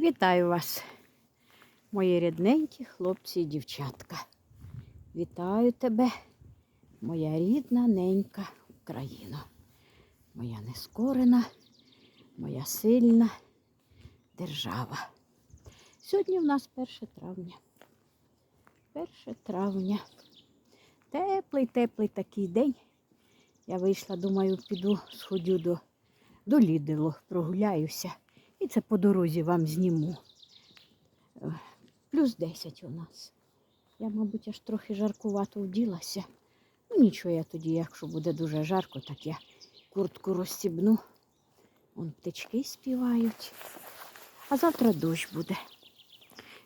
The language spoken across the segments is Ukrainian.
Вітаю вас, мої рідненькі хлопці і дівчатка. Вітаю тебе, моя рідна ненька Україна, моя нескорена, моя сильна держава. Сьогодні в нас 1 травня. 1 травня. Теплий, теплий такий день. Я вийшла, думаю, піду сходю до, до Ліделу, прогуляюся. І це по дорозі вам зніму. Плюс 10 у нас. Я, мабуть, аж трохи жаркувато вділася. Ну нічого, я тоді, якщо буде дуже жарко, так я куртку розстібну. Вон птички співають. А завтра дощ буде.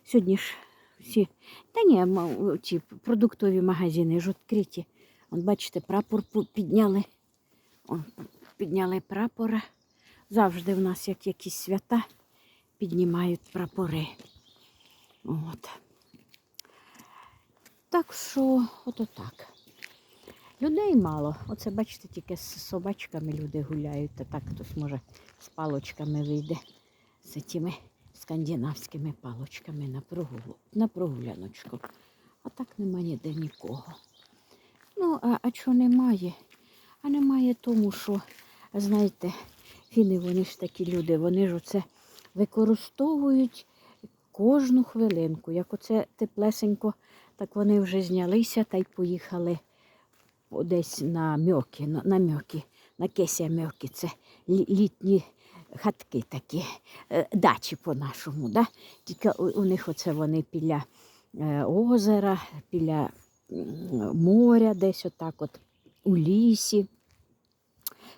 Сьогодні ж всі, та ні, ці продуктові магазини ж відкриті. Вон, бачите, прапор підняли. Вон, підняли прапора. Завжди в нас, як якісь свята, піднімають прапори. От. Так що, ото так. Людей мало. Оце, бачите, тільки з собачками люди гуляють, та так хтось може з палочками вийде, з цими скандинавськими палочками на, прогулу, на прогуляночку. А так нема ніде нікого. Ну, а, а чого немає? А немає тому, що, знаєте, фіни, вони ж такі люди, вони ж оце використовують кожну хвилинку. Як оце теплесенько, так вони вже знялися та й поїхали десь на мьоки, на, на мьоки, на кеся мьоки. Це літні хатки такі, е, дачі по-нашому. Да? Тільки у, у них оце вони біля е, озера, біля моря, десь отак от у лісі.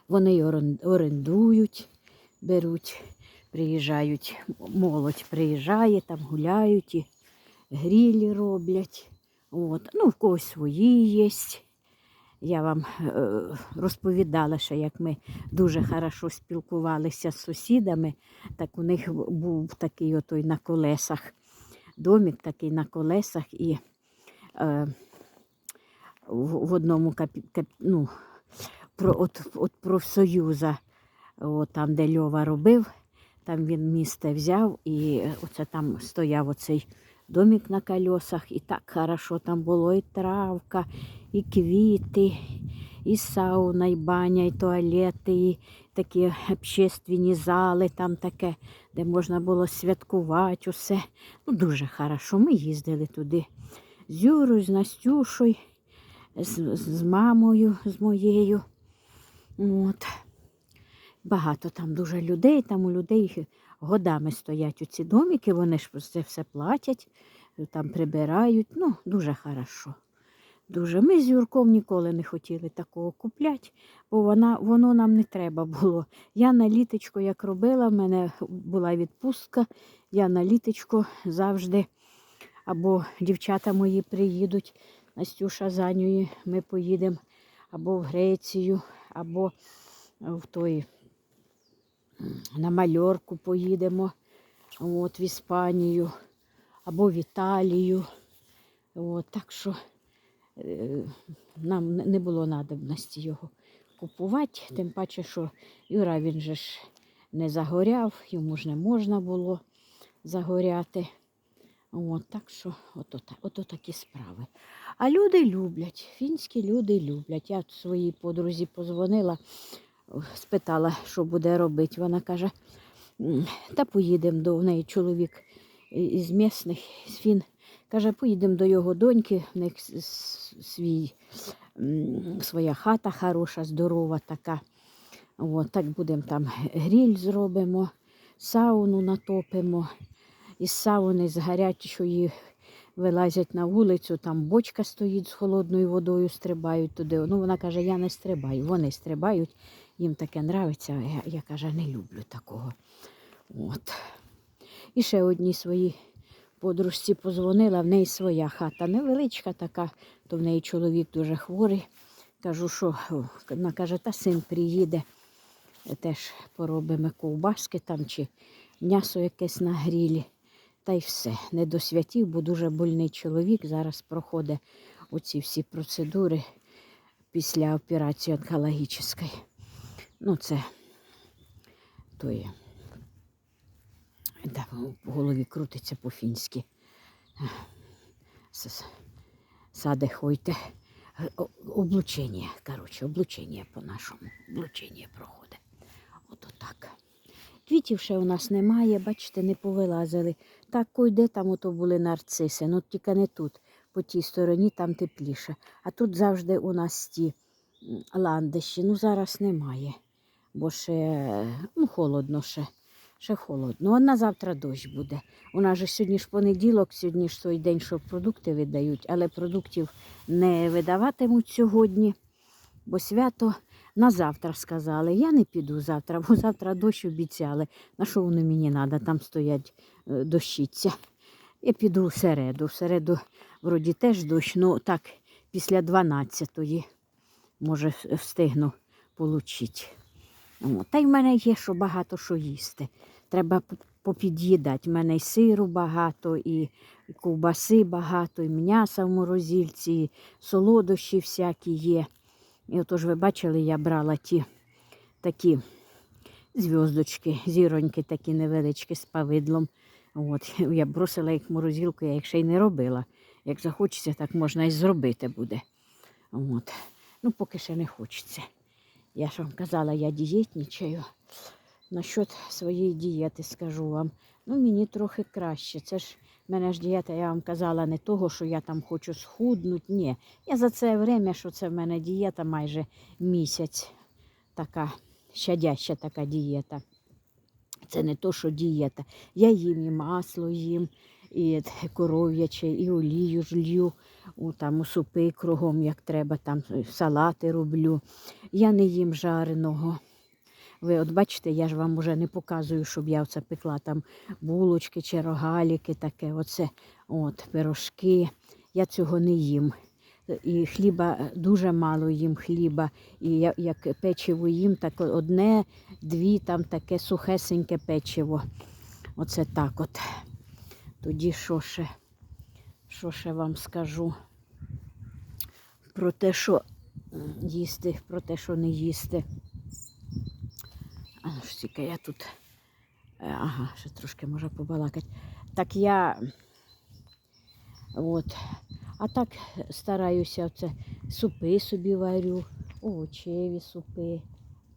Вони орендують, беруть, приїжджають, молодь приїжджає, там гуляють і грілі роблять. От. Ну, в когось свої є. Я вам е, розповідала, що як ми дуже хорошо спілкувалися з сусідами, так у них був такий отой на колесах, домик такий на колесах, і е, в, одному капі, кап, ну, про, от, от профсоюза, от, там, де Льова робив, там він місце взяв і оце там стояв оцей домик на колесах, і так хорошо там було і травка, і квіти, і сауна, і баня, і туалети, і такі общественні зали, там таке, де можна було святкувати усе. Ну, дуже хорошо. Ми їздили туди з Юрою, з Настюшою, з, з мамою, з моєю. От. Багато там дуже людей, там у людей годами стоять у ці домики, вони ж це все платять, там прибирають. Ну, дуже хорошо. Дуже. Ми з Юрком ніколи не хотіли такого купляти, бо вона, воно нам не треба було. Я на літочко, як робила, в мене була відпустка, я на літочко завжди, або дівчата мої приїдуть, Настюша з Анею, ми поїдемо або в Грецію, або в той на Мальорку поїдемо, от, в Іспанію, або в Італію. От, так що е, нам не було надобності його купувати, тим паче, що Юра він же ж не загоряв, йому ж не можна було загоряти. От, так що ото, ото такі справи. А люди люблять, фінські люди люблять. Я своїй подрузі позвонила, спитала, що буде робити. Вона каже, та поїдемо до в неї чоловік із місних, з фін. Каже, поїдемо до його доньки, в них свій, своя хата хороша, здорова така. От, так будемо там гріль зробимо, сауну натопимо. Із сауни з гарячої вилазять на вулицю, там бочка стоїть з холодною водою, стрибають туди. Ну, вона каже, я не стрибаю. Вони стрибають, їм таке нравиться, я, я каже, не люблю такого. От. І ще одній своїй подружці позвонила, в неї своя хата невеличка така, то в неї чоловік дуже хворий. Кажу, що вона каже, та син приїде, теж поробимо ковбаски там чи м'ясо якесь на грілі. Та й все. Не до святів, бо дуже больний чоловік. Зараз проходить оці всі процедури після операції онкологічної. Ну, це то є. Да. в голові крутиться по-фінськи. Саде хойте. Облучення, коротше, облучення по-нашому. Облучення проходить. Ото так. Квітів ще у нас немає, бачите, не повилазили. Так, де там ото були нарциси, ну тільки не тут, по тій стороні, там тепліше. А тут завжди у нас ті м, ландиші. Ну зараз немає, бо ще ну, холодно ще. Ще холодно. А на завтра дощ буде. У нас же сьогодні ж понеділок, сьогодні ж той день, що продукти видають, але продуктів не видаватимуть сьогодні, бо свято на завтра сказали. Я не піду завтра, бо завтра дощ обіцяли. На що воно мені треба? Там стоять е, дощиться. Я піду в середу. В середу вроді теж дощ, ну так, після 12-ї, може, встигну отримати. Та й в мене є що багато що їсти. Треба попід'їдати. У мене і сиру багато, і ковбаси багато, і м'яса в морозильці, і солодощі всякі є. І отож ви бачили, я брала ті такі зв'язочки, зіроньки такі невеличкі з павидлом. От, я бросила їх в морозилку, я їх ще й не робила. Як захочеться, так можна і зробити буде. От. Ну, поки ще не хочеться. Я ж вам казала, я дієтнічаю. Насчет своєї дієти скажу вам. Ну, мені трохи краще. Це ж в мене ж дієта, я вам казала, не того, що я там хочу схуднути. Ні. Я за це время, що це в мене дієта майже місяць. Така щадяща така дієта. Це не то, що дієта. Я їм і масло їм, і коров'яче, і олію лью, у, там, у супи кругом, як треба, там салати роблю. Я не їм жареного. Ви от бачите, я ж вам уже не показую, щоб я оце пекла там булочки чи рогаліки, таке, оце, от, пирожки. Я цього не їм. І хліба дуже мало їм хліба. І як печиво їм, так одне, дві там таке сухесеньке печиво. Оце так от. Тоді що ще, що ще вам скажу? Про те, що їсти, про те, що не їсти. А ну ж тільки я тут. е, Ага, ще трошки можу побалакати. Так я. От. А так стараюся оце супи собі варю, овочеві супи.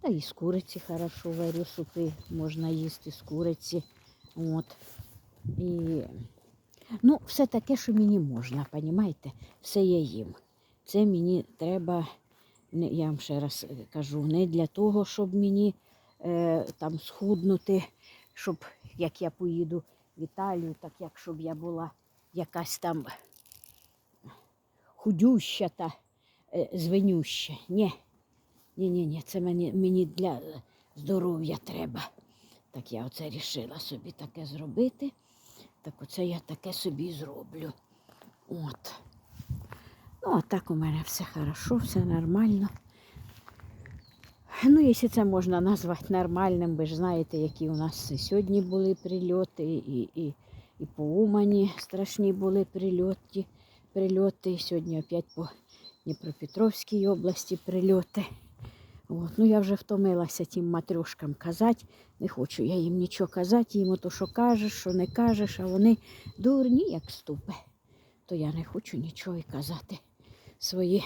Та і з куриці хорошо варю супи, можна їсти з куриці. От. І, ну, все таке, що мені можна, понімаєте? Все я їм. Це мені треба, я вам ще раз кажу, не для того, щоб мені там схуднути, щоб як я поїду в Італію, так як щоб я була якась там худюща та е, звенюща. Ні. Ні, ні, ні, це мені, мені для е, здоров'я треба. Так я оце рішила собі таке зробити. Так оце я таке собі зроблю. От. Ну, а так у мене все хорошо, все нормально. Ну, якщо це можна назвати нормальним, ви ж знаєте, які у нас сьогодні були прильоти, і, і, і по Умані страшні були прильоти, прильоти. Сьогодні опять по Дніпропетровській області прильоти. От. Ну, я вже втомилася тим матрюшкам казати. Не хочу я їм нічого казати, їм ото, що кажеш, що не кажеш, а вони дурні, як ступи. То я не хочу нічого і казати. Свої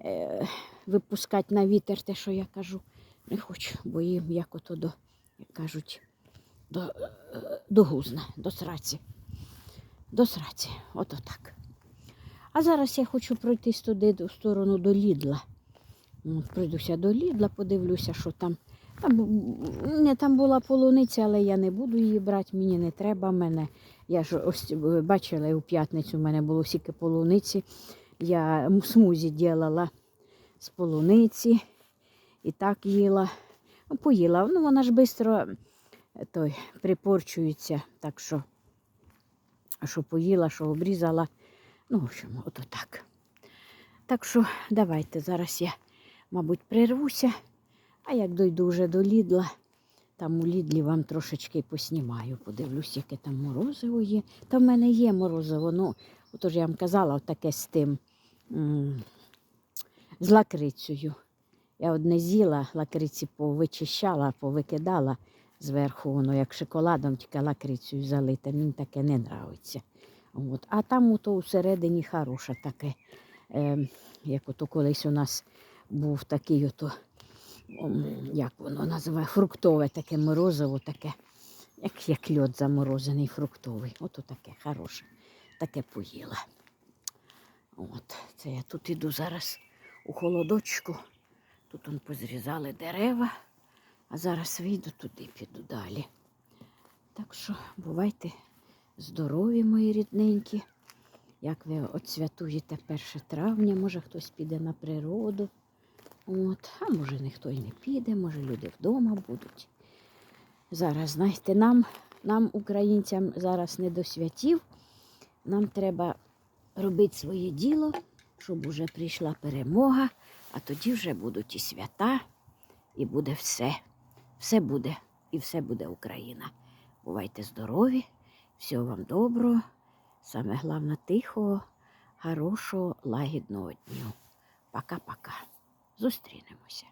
е, випускати на вітер те, що я кажу, не хочу, бо їм як ото до, як кажуть, до, е, до гузна, до сраці. До сраці, ото так. А зараз я хочу пройтись туди в сторону до Лідла. От, Пройдуся до Лідла, подивлюся, що там. Там, не, там була полуниця, але я не буду її брати, мені не треба мене. Я ж ось е, бачила у п'ятницю, в мене було стільки полуниці. Я смузі ділала з полуниці і так їла. Ну, поїла. Ну, вона ж швидко той, припорчується, так що, що поїла, що обрізала. Ну, в общем, ото так. Так що давайте зараз я, мабуть, прервуся, а як дойду вже до Лідла, там у Лідлі вам трошечки поснімаю, подивлюсь, яке там морозиво є. Та в мене є морозиво, ну, отож я вам казала, таке з тим, з лакрицею. Я одне з'їла, лакриці повичищала, повикидала, зверху воно як шоколадом, тільки лакрицею залите. Мені таке не нравиться. От. А там ото всередині хороше таке. Е, як ото колись у нас був такий ото, як воно називає, фруктове таке морозиво, таке, як, як льод заморозений фруктовий. Ото таке хороше. Таке поїла. От, це я тут іду зараз у холодочку. Тут он позрізали дерева, а зараз вийду туди, піду далі. Так що бувайте здорові, мої рідненькі. Як ви отсвятуєте 1 травня, може хтось піде на природу. От, а може ніхто і не піде, може люди вдома будуть. Зараз, знаєте, нам, нам, українцям, зараз не до святів. Нам треба робити своє діло, щоб уже прийшла перемога, а тоді вже будуть і свята, і буде все. Все буде, і все буде Україна. Бувайте здорові, всього вам доброго, саме головне тихого, хорошого, лагідного дню. Пока-пока. Зустрінемося.